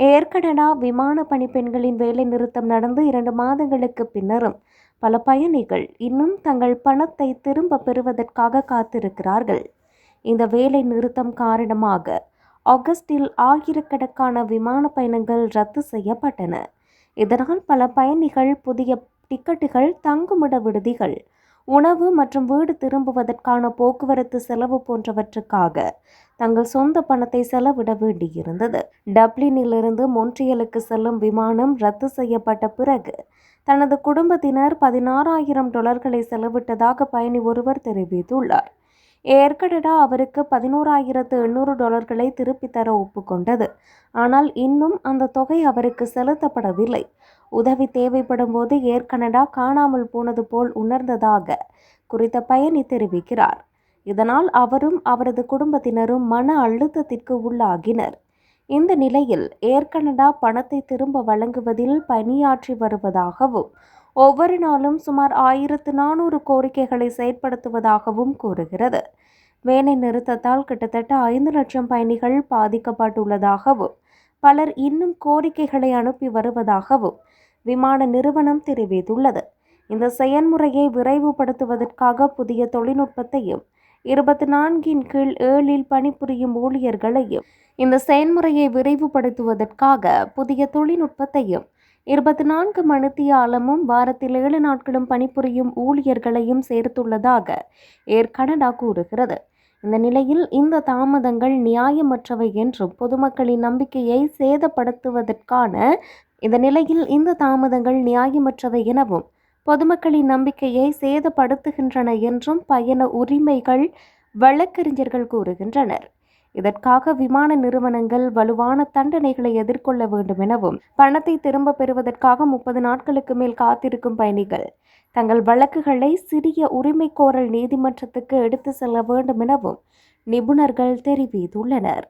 ஏர்கடனா விமான பணிப்பெண்களின் வேலை நிறுத்தம் நடந்து இரண்டு மாதங்களுக்கு பின்னரும் பல பயணிகள் இன்னும் தங்கள் பணத்தை திரும்ப பெறுவதற்காக காத்திருக்கிறார்கள். இந்த வேலை நிறுத்தம் காரணமாக ஆகஸ்டில் ஆயிரக்கணக்கான விமான பயணங்கள் ரத்து செய்யப்பட்டன. இதனால் பல பயணிகள் புதிய டிக்கெட்டுகள் தங்குமிட விடுதிகள் உணவு மற்றும் வீடு திரும்புவதற்கான போக்குவரத்து செலவு போன்றவற்றுக்காக தங்கள் சொந்த பணத்தை செலவிட வேண்டியிருந்தது. டப்ளினிலிருந்து மொன்ட்ரியலுக்கு செல்லும் விமானம் ரத்து செய்யப்பட்ட பிறகு தனது குடும்பத்தினர் பதினாறாயிரம் டாலர்களை செலவிட்டதாக பயணி ஒருவர் தெரிவித்துள்ளார். ஏற்கனடா அவருக்கு பதினோராயிரத்து எண்ணூறு டாலர்களை திருப்பித் தர ஒப்புக்கொண்டது. ஆனால் இன்னும் அந்த தொகை அவருக்கு செலுத்தப்படவில்லை. உதவி தேவைப்படும் போது ஏர் கனடா காணாமல் போனது போல் உணர்ந்ததாக குறித்த பயணி தெரிவிக்கிறார். இதனால் அவரும் அவரது குடும்பத்தினரும் மன அழுத்தத்திற்கு உள்ளாகினர். இந்த நிலையில் ஏர் கனடா பணத்தை திரும்ப வழங்குவதில் பணியாற்றி வருவதாகவும் ஒவ்வொரு நாளும் சுமார் ஆயிரத்து நானூறு கோரிக்கைகளை செயற்படுத்துவதாகவும் கூறுகிறது. வேலை நிறுத்தத்தால் கிட்டத்தட்ட ஐந்து லட்சம் பயணிகள் பாதிக்கப்பட்டுள்ளதாகவும் பலர் இன்னும் கோரிக்கைகளை அனுப்பி வருவதாகவும் விமான நிறுவனம் தெரிவித்துள்ளது. இந்த செயல்முறையை விரைவுபடுத்துவதற்காக புதிய தொழில்நுட்பத்தையும் இருபத்தி நான்கின் கீழ் ஏழில் பணிபுரியும் ஊழியர்களையும் இந்த செயல்முறையை விரைவுபடுத்துவதற்காக புதிய தொழில்நுட்பத்தையும் இருபத்தி நான்கு மணித்தியாலமும் வாரத்தில் ஏழு நாட்களும் பணிபுரியும் ஊழியர்களையும் சேர்த்துள்ளதாக ஏர் கனடா கூறுகிறது. இந்த நிலையில் இந்த தாமதங்கள் நியாயமற்றவை என்றும் பொதுமக்களின் நம்பிக்கையை சேதப்படுத்துவதற்கான இந்த நிலையில் இந்த தாமதங்கள் நியாயமற்றவை எனவும் பொதுமக்களின் நம்பிக்கையை சேதப்படுத்துகின்றன என்றும் பயண உரிமைகள் வழக்கறிஞர்கள் கூறுகின்றனர். இதற்காக விமான நிறுவனங்கள் வலுவான தண்டனைகளை எதிர்கொள்ள வேண்டும் எனவும் பணத்தை திரும்ப பெறுவதற்காக முப்பது நாட்களுக்கு மேல் காத்திருக்கும் பயணிகள் தங்கள் வழக்குகளை சிறிய உரிமைக்கோரல் நீதிமன்றத்துக்கு எடுத்து செல்ல வேண்டும் எனவும் நிபுணர்கள் தெரிவித்துள்ளனர்.